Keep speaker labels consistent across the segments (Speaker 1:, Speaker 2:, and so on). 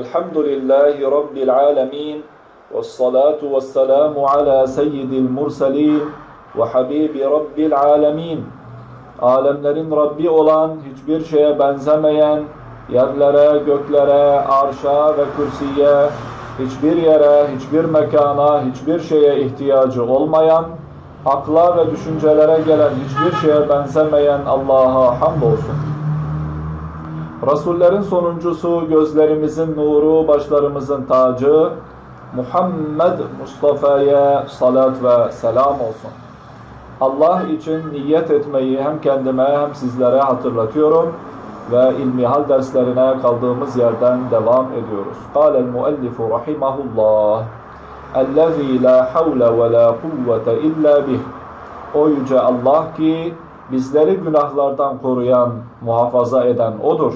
Speaker 1: الحمد لله رب العالمين والصلاة والسلام على سيد المرسلين وحبيب رب العالمين Alemlerin Rabbi olan, hiçbir şeye benzemeyen, yerlere, göklere, arşa ve kürsiye, hiçbir yere, hiçbir mekana, hiçbir şeye ihtiyacı olmayan, akla ve düşüncelere gelen hiçbir şeye benzemeyen Allah'a hamdolsun. Resullerin sonuncusu, gözlerimizin nuru, başlarımızın tacı, Muhammed Mustafa'ya salat ve selam olsun. Allah için niyet etmeyi hem kendime hem sizlere hatırlatıyorum ve ilmihal derslerine kaldığımız yerden devam ediyoruz. قال المؤلف رحمه الله الذي لا حول ولا قوة إلا به O yüce Allah ki bizleri günahlardan koruyan, muhafaza eden O'dur.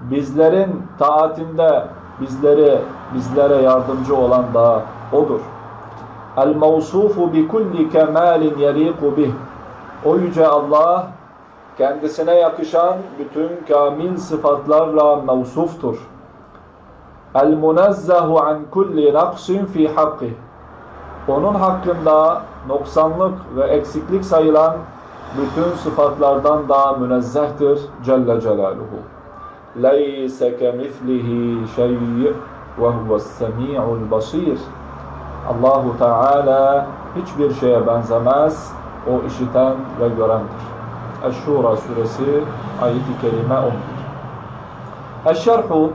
Speaker 1: Bizlerin taatinde bizleri bizlere yardımcı olan da O'dur. El mevsufu bi kulli kemalin yeliku bih. O yüce Allah kendisine yakışan bütün kamil sıfatlarla mevsuftur. El munazzahu an kulli naqsin fi hakkih. Onun hakkında noksanlık ve eksiklik sayılan bütün sıfatlardan da münezzehtir Celle Celaluhu. Kemithlihi şey ve huves semi'ul basir. Allahu Teala hiçbir şeye benzemez. O işiten ve görendir. Eş-Şura suresi ayet-i kerime 11. Eş-Şerhu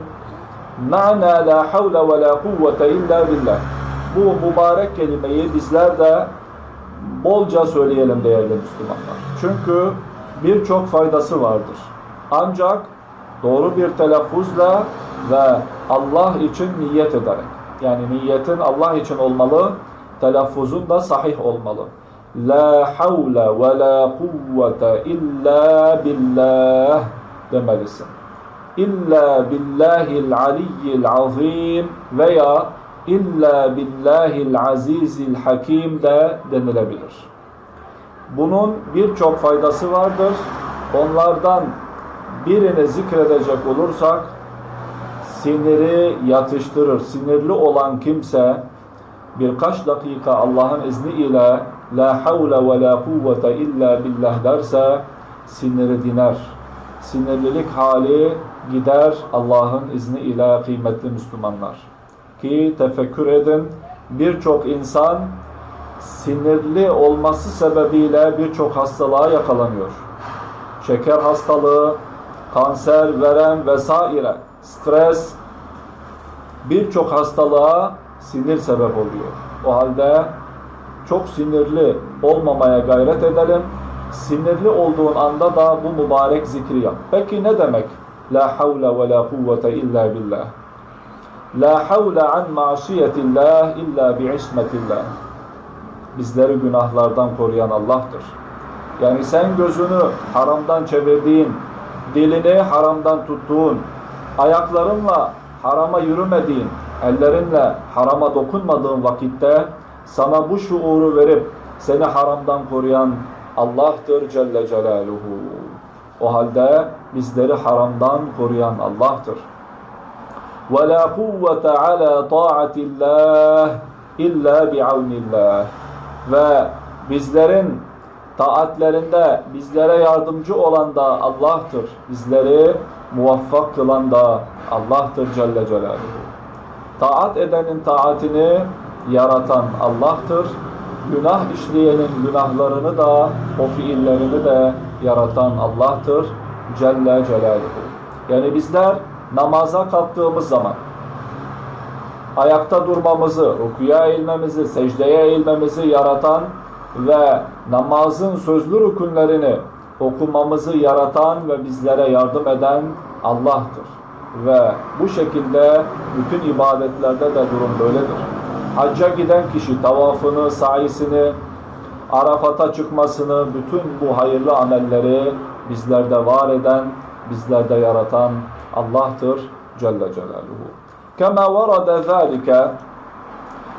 Speaker 1: Ma'na la havle ve la kuvvete illa billah. Bu mübarek kelimeyi bizler de bolca söyleyelim değerli Müslümanlar. Çünkü birçok faydası vardır. Ancak doğru bir telaffuzla ve Allah için niyet ederek. Yani niyetin Allah için olmalı, telaffuzun da sahih olmalı. La havle ve la kuvvete illa billah demelisin. İlla billahil aliyyil azim veya illa billahil azizil hakim de denilebilir. Bunun birçok faydası vardır. Onlardan birini zikredecek olursak siniri yatıştırır. Sinirli olan kimse birkaç dakika Allah'ın izniyle la havle ve la kuvvete illa billah derse siniri diner. Sinirlilik hali gider Allah'ın izniyle kıymetli Müslümanlar. Ki tefekkür edin birçok insan sinirli olması sebebiyle birçok hastalığa yakalanıyor. Şeker hastalığı, kanser, verem vesaire, stres birçok hastalığa sinir sebep oluyor. O halde çok sinirli olmamaya gayret edelim. Sinirli olduğun anda da bu mübarek zikri yap. Peki ne demek? La havle ve la kuvvete illa billah. La havle an masiyetillah illa bi ismetillah. Bizleri günahlardan koruyan Allah'tır. Yani sen gözünü haramdan çevirdiğin, dilini haramdan tuttuğun, ayaklarınla harama yürümediğin, ellerinle harama dokunmadığın vakitte sana bu şuuru verip seni haramdan koruyan Allah'tır Celle Celaluhu. O halde bizleri haramdan koruyan Allah'tır. وَلَا قُوَّةَ عَلَى طَاعَةِ اللّٰهِ اِلَّا بِعَوْنِ اللّٰهِ Ve bizlerin taatlerinde bizlere yardımcı olan da Allah'tır. Bizleri muvaffak kılan da Allah'tır Celle Celaluhu. Taat edenin taatini yaratan Allah'tır. Günah işleyenin günahlarını da o fiillerini de yaratan Allah'tır Celle Celaluhu. Yani bizler namaza kalktığımız zaman ayakta durmamızı, rukuya eğilmemizi, secdeye eğilmemizi yaratan ve namazın sözlü rükünlerini okumamızı yaratan ve bizlere yardım eden Allah'tır. Ve bu şekilde bütün ibadetlerde de durum böyledir. Hacca giden kişi tavafını, sayisini, Arafat'a çıkmasını, bütün bu hayırlı amelleri bizlerde var eden, bizlerde yaratan Allah'tır Celle Celaluhu. Kema varada zâlike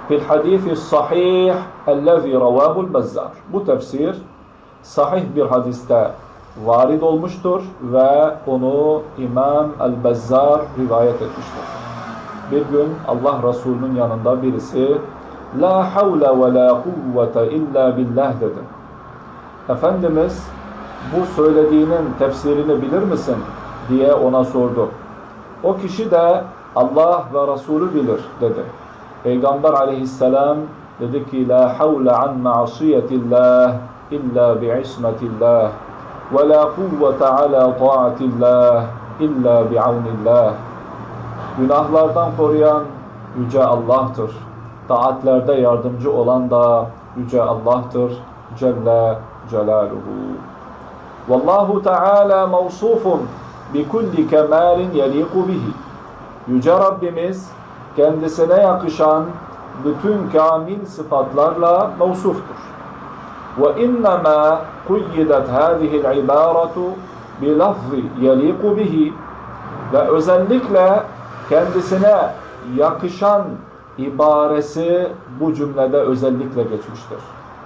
Speaker 1: fil hadisi sahih ellezî ravâhul bezzar. Bu tefsir sahih bir hadiste varid olmuştur ve onu İmam el-Bezzar rivayet etmiştir. Bir gün Allah Resulü'nün yanında birisi La havle ve la kuvvete illa billah dedi. Efendimiz bu söylediğinin tefsirini bilir misin diye ona sordu. O kişi de Allah ve Resulü bilir dedi. Peygamber aleyhisselam dedi ki La havle an ma'asiyetillah illa bi'ismetillah ve la kuvvete ala taatillah illa bi'avnillah Günahlardan koruyan Yüce Allah'tır. Taatlerde yardımcı olan da Yüce Allah'tır. Celle Celaluhu. Vallahu Teala mevsufun bi kulli kemalin yeliku bihi. Yüce Rabbimiz kendisine yakışan bütün kamil sıfatlarla mevsuftur. Ve innema kuyyidet hâzihil ibaretu bi lafzi yeliku bihi ve özellikle kendisine yakışan ibaresi bu cümlede özellikle geçmiştir.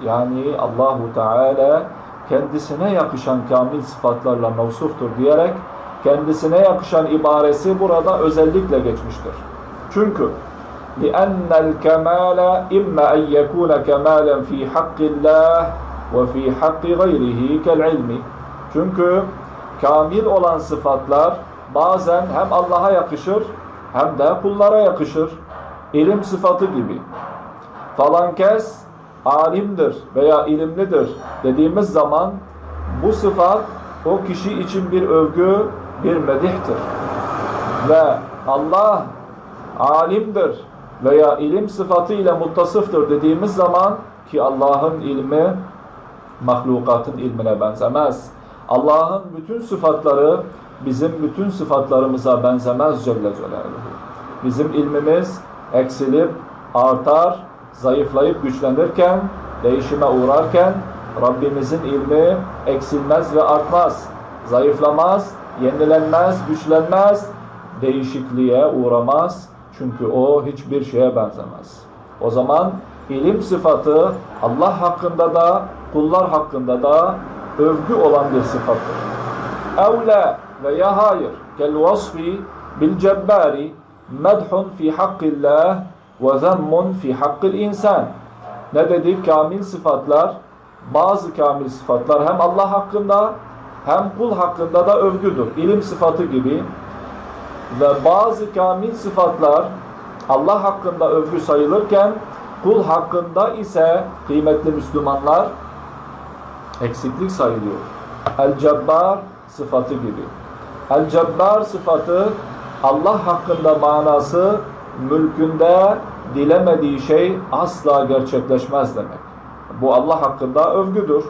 Speaker 1: Yani Allahu Teala kendisine yakışan kamil sıfatlarla mevsuftur diyerek kendisine yakışan ibaresi burada özellikle geçmiştir. Çünkü لِأَنَّ الْكَمَالَ إِمَّا أَنْ يَكُونَ كَمَالًا فِي حَقِّ اللّٰهِ وَفِي حَقِّ غَيْرِهِ كَالْعِلْمِ Çünkü kamil olan sıfatlar bazen hem Allah'a yakışır hem de kullara yakışır. İlim sıfatı gibi. Falan kes alimdir veya ilimlidir dediğimiz zaman bu sıfat o kişi için bir övgü, bir medihtir. Ve Allah alimdir veya ilim sıfatı ile muttasıftır dediğimiz zaman ki Allah'ın ilmi mahlukatın ilmine benzemez. Allah'ın bütün sıfatları bizim bütün sıfatlarımıza benzemez Celle Celaluhu. Bizim ilmimiz eksilip, artar, zayıflayıp güçlenirken, değişime uğrarken Rabbimizin ilmi eksilmez ve artmaz, zayıflamaz, yenilenmez, güçlenmez, değişikliğe uğramaz. Çünkü o hiçbir şeye benzemez. O zaman ilim sıfatı Allah hakkında da, kullar hakkında da övgü olan bir sıfattır. Evle veya hayır kel vasfi bil cebbari medhun fi hakkillah ve zemmun fi hakkil insan. Ne dedik? Kamil sıfatlar, bazı kamil sıfatlar hem Allah hakkında hem kul hakkında da övgüdür. İlim sıfatı gibi. Ve bazı kamil sıfatlar Allah hakkında övgü sayılırken kul hakkında ise kıymetli Müslümanlar eksiklik sayılıyor. El-Cebbar sıfatı gibi. El-Cebbar sıfatı Allah hakkında manası mülkünde dilemediği şey asla gerçekleşmez demek. Bu Allah hakkında övgüdür.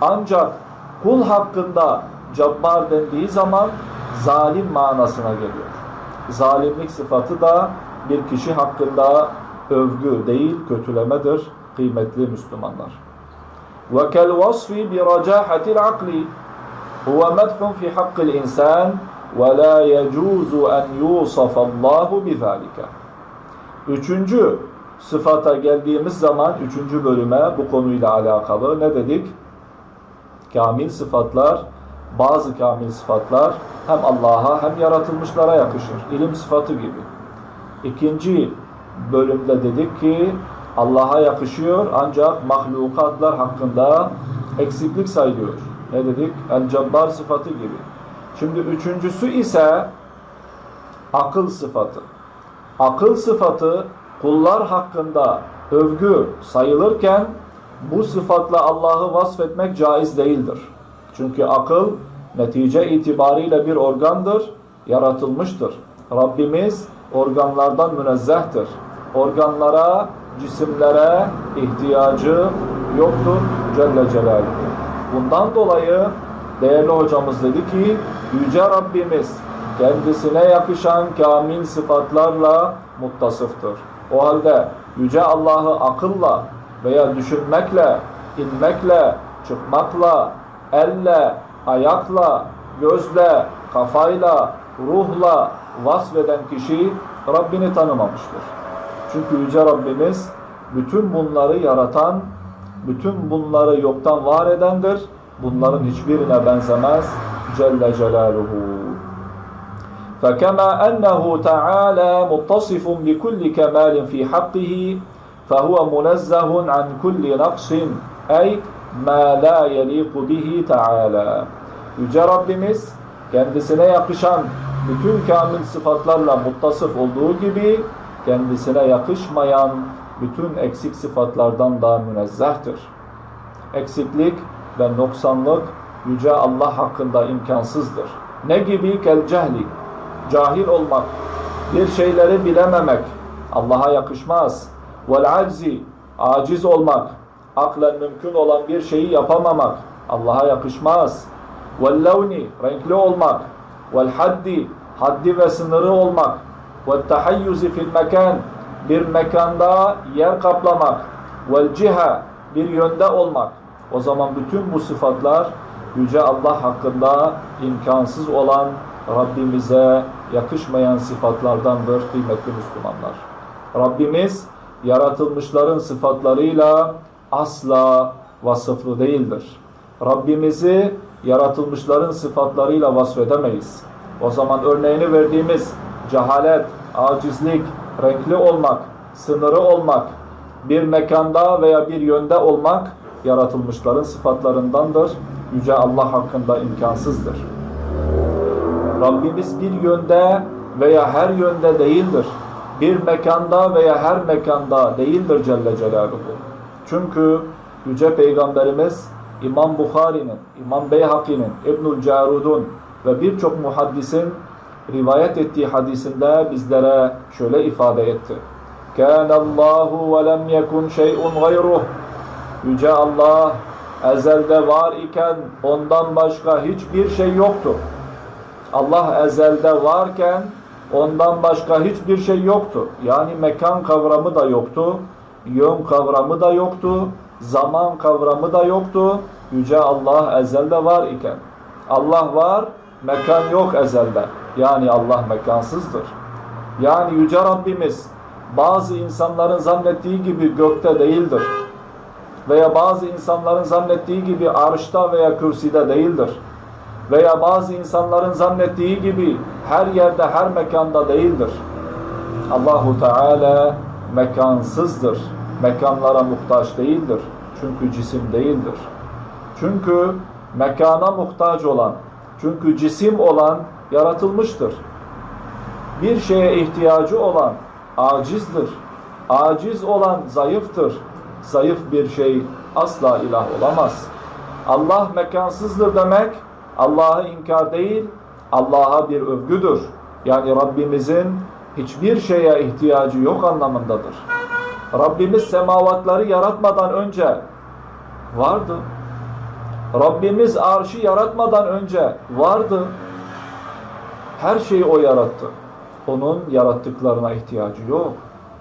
Speaker 1: Ancak kul hakkında cabbar dendiği zaman zalim manasına geliyor. Zalimlik sıfatı da bir kişi hakkında övgü değil kötülemedir kıymetli Müslümanlar. وكالوصف برجاحة العقل هو مدح في حق الإنسان ولا يجوز أن يوصف الله بذلك Üçüncü sıfata geldiğimiz zaman üçüncü bölüme bu konuyla alakalı ne dedik? Kamil sıfatlar, bazı kamil sıfatlar hem Allah'a hem yaratılmışlara yakışır. İlim sıfatı gibi. İkinci bölümde dedik ki Allah'a yakışıyor ancak mahlukatlar hakkında eksiklik sayılıyor. Ne dedik? El-Cabbar sıfatı gibi. Şimdi üçüncüsü ise akıl sıfatı. Akıl sıfatı kullar hakkında övgü sayılırken bu sıfatla Allah'ı vasfetmek caiz değildir. Çünkü akıl netice itibariyle bir organdır, yaratılmıştır. Rabbimiz organlardan münezzehtir. Organlara, cisimlere ihtiyacı yoktur Celle Celaluhu. Bundan dolayı değerli hocamız dedi ki Yüce Rabbimiz kendisine yakışan kamil sıfatlarla muttasıftır. O halde Yüce Allah'ı akılla veya düşünmekle, inmekle, çıkmakla, elle, ayakla, gözle, kafayla, ruhla vasfeden kişi Rabbini tanımamıştır. Çünkü Yüce Rabbimiz bütün bunları yaratan, bütün bunları yoktan var edendir. Bunların hiçbirine benzemez. Celle Celaluhu. فكما أنه تعالى متصف بكل كمال في حقه فهو منزه عن كل نقص أي ما لا يليق به تعالى Yüce Rabbimiz kendisine yakışan bütün kamil sıfatlarla muttasıf olduğu gibi kendisine yakışmayan bütün eksik sıfatlardan da münezzehtir. Eksiklik ve noksanlık Yüce Allah hakkında imkansızdır. Ne gibi? Kel cehli. Cahil olmak, bir şeyleri bilememek Allah'a yakışmaz. Vel aczi. Aciz olmak, aklen mümkün olan bir şeyi yapamamak Allah'a yakışmaz. Vel levni. Renkli olmak. Vel haddi. Haddi ve sınırı olmak. Vel tahayyuzi fil mekan. Bir mekanda yer kaplamak. Vel ciha. Bir yönde olmak. O zaman bütün bu sıfatlar Yüce Allah hakkında imkansız olan Rabbimize yakışmayan sıfatlardandır kıymetli Müslümanlar. Rabbimiz yaratılmışların sıfatlarıyla asla vasıflı değildir. Rabbimizi yaratılmışların sıfatlarıyla vasfedemeyiz. O zaman örneğini verdiğimiz cehalet, acizlik, renkli olmak, sınırı olmak, bir mekanda veya bir yönde olmak yaratılmışların sıfatlarındandır. Yüce Allah hakkında imkansızdır. Rabbimiz bir yönde veya her yönde değildir. Bir mekanda veya her mekanda değildir Celle Celaluhu. Çünkü Yüce Peygamberimiz İmam Bukhari'nin, İmam Beyhaki'nin, İbnül Carud'un ve birçok muhaddisin rivayet ettiği hadisinde bizlere şöyle ifade etti. كَانَ اللّٰهُ وَلَمْ يَكُنْ شَيْءٌ غَيْرُهُ Yüce Allah ezelde var iken ondan başka hiçbir şey yoktu. Allah ezelde varken ondan başka hiçbir şey yoktu. Yani mekan kavramı da yoktu, yön kavramı da yoktu, zaman kavramı da yoktu. Yüce Allah ezelde var iken. Allah var, mekan yok ezelde. Yani Allah mekansızdır. Yani Yüce Rabbimiz bazı insanların zannettiği gibi gökte değildir. Veya bazı insanların zannettiği gibi arşta veya kürsüde değildir. Veya bazı insanların zannettiği gibi her yerde, her mekanda değildir. Allahu Teala mekansızdır. Mekanlara muhtaç değildir. Çünkü cisim değildir. Çünkü mekana muhtaç olan, çünkü cisim olan yaratılmıştır. Bir şeye ihtiyacı olan acizdir. Aciz olan zayıftır. Zayıf bir şey asla ilah olamaz. Allah mekansızdır demek Allah'ı inkar değil, Allah'a bir övgüdür. Yani Rabbimizin hiçbir şeye ihtiyacı yok anlamındadır. Rabbimiz semavatları yaratmadan önce vardı. Rabbimiz arşı yaratmadan önce vardı. Her şeyi O yarattı. Onun yarattıklarına ihtiyacı yok.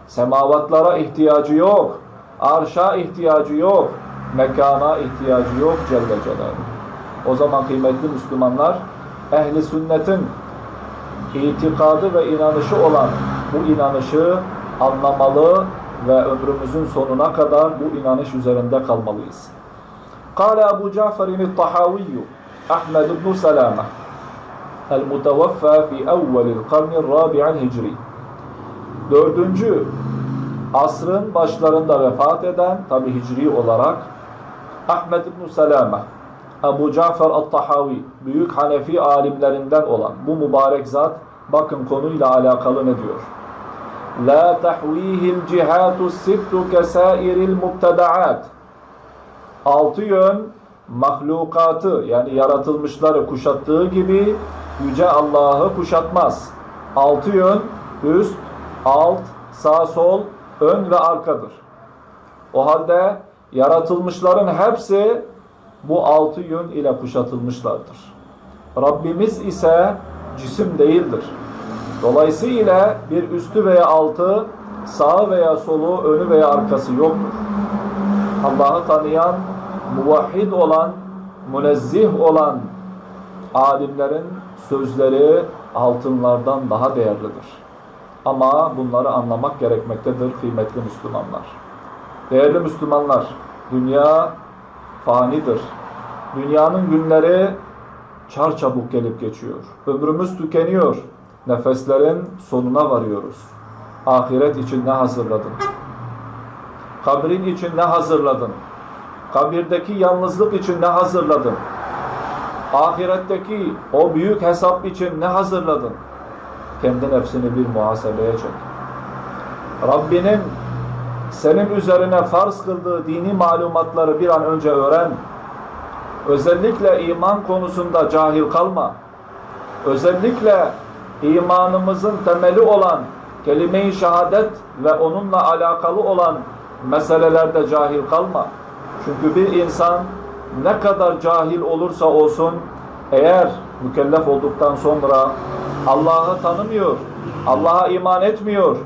Speaker 1: Semavatlara ihtiyacı yok. Arşa ihtiyacı yok. Mekana ihtiyacı yok Celle Celaluhu. O zaman kıymetli Müslümanlar ehli sünnetin itikadı ve inanışı olan bu inanışı anlamalı ve ömrümüzün sonuna kadar bu inanış üzerinde kalmalıyız. قال أبو جعفر الطحاوي أحمد بن سلامة المتوفى في أول القرن الرابع الهجري Dördüncü asrın başlarında vefat eden tabi hicri olarak Ahmed ibn Selame Ebu Cafer At-Tahavi büyük Hanefi alimlerinden olan bu mübarek zat bakın konuyla alakalı ne diyor? La tahvihil cihatu sittu kesairil mubteda'at Altı yön mahlukatı yani yaratılmışları kuşattığı gibi Yüce Allah'ı kuşatmaz. Altı yön üst, alt, sağ, sol, ön ve arkadır. O halde yaratılmışların hepsi bu altı yön ile kuşatılmışlardır. Rabbimiz ise cisim değildir. Dolayısıyla bir üstü veya altı, sağ veya solu, önü veya arkası yoktur. Allah'ı tanıyan, muvahhid olan, münezzih olan alimlerin sözleri altınlardan daha değerlidir. Ama bunları anlamak gerekmektedir kıymetli Müslümanlar. Değerli Müslümanlar, dünya fanidir. Dünyanın günleri çarçabuk gelip geçiyor. Ömrümüz tükeniyor. Nefeslerin sonuna varıyoruz. Ahiret için ne hazırladın? Kabrin için ne hazırladın? Kabirdeki yalnızlık için ne hazırladın? Ahiretteki o büyük hesap için ne hazırladın? Kendi nefsini bir muhasebeye çek. Rabbinin senin üzerine farz kıldığı dini malumatları bir an önce öğren. Özellikle iman konusunda cahil kalma. Özellikle imanımızın temeli olan kelime-i şehadet ve onunla alakalı olan meselelerde cahil kalma. Çünkü bir insan ne kadar cahil olursa olsun eğer mükellef olduktan sonra Allah'ı tanımıyor, Allah'a iman etmiyor,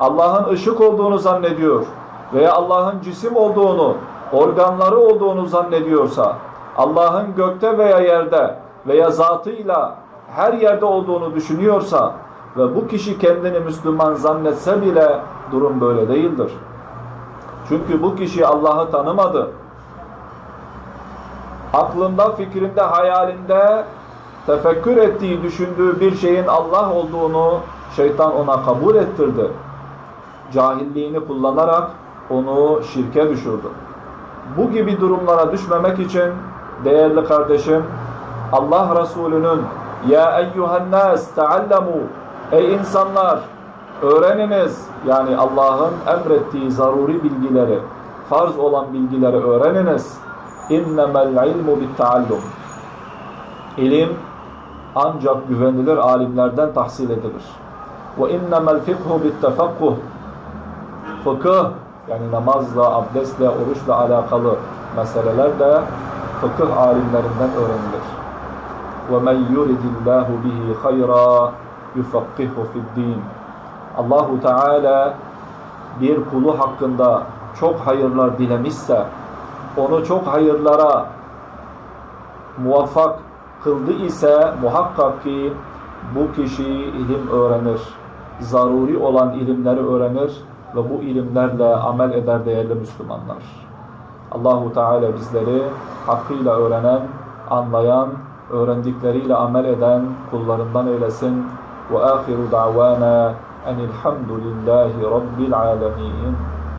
Speaker 1: Allah'ın ışık olduğunu zannediyor veya Allah'ın cisim olduğunu, organları olduğunu zannediyorsa, Allah'ın gökte veya yerde veya zatıyla her yerde olduğunu düşünüyorsa ve bu kişi kendini Müslüman zannetse bile durum böyle değildir. Çünkü bu kişi Allah'ı tanımadı. Aklında, fikrinde, hayalinde tefekkür ettiği, düşündüğü bir şeyin Allah olduğunu şeytan ona kabul ettirdi. Cahilliğini kullanarak onu şirke düşürdü. Bu gibi durumlara düşmemek için değerli kardeşim Allah Resulü'nün ya eyyuhen nas taallamu ey insanlar öğreniniz yani Allah'ın emrettiği zaruri bilgileri farz olan bilgileri öğreniniz. İnnemel ilmu bit taallum ilim ancak güvenilir alimlerden tahsil edilir. Ve innemel fikhu bit tefakkuh fıkıh yani namazla, abdestle, oruçla alakalı meseleler de fıkıh alimlerinden öğrenilir. وَمَنْ يُرِدِ اللّٰهُ بِهِ خَيْرًا يُفَقِّهُ فِي الدِّينِ Allahu Teala bir kulu hakkında çok hayırlar dilemişse, onu çok hayırlara muvaffak kıldı ise muhakkak ki bu kişi ilim öğrenir. Zaruri olan ilimleri öğrenir ve bu ilimlerle amel eder değerli Müslümanlar. Allahu Teala bizleri hakkıyla öğrenen, anlayan, öğrendikleriyle amel eden kullarından eylesin. Ve ahiru da'vana enilhamdülillahi rabbil alemin.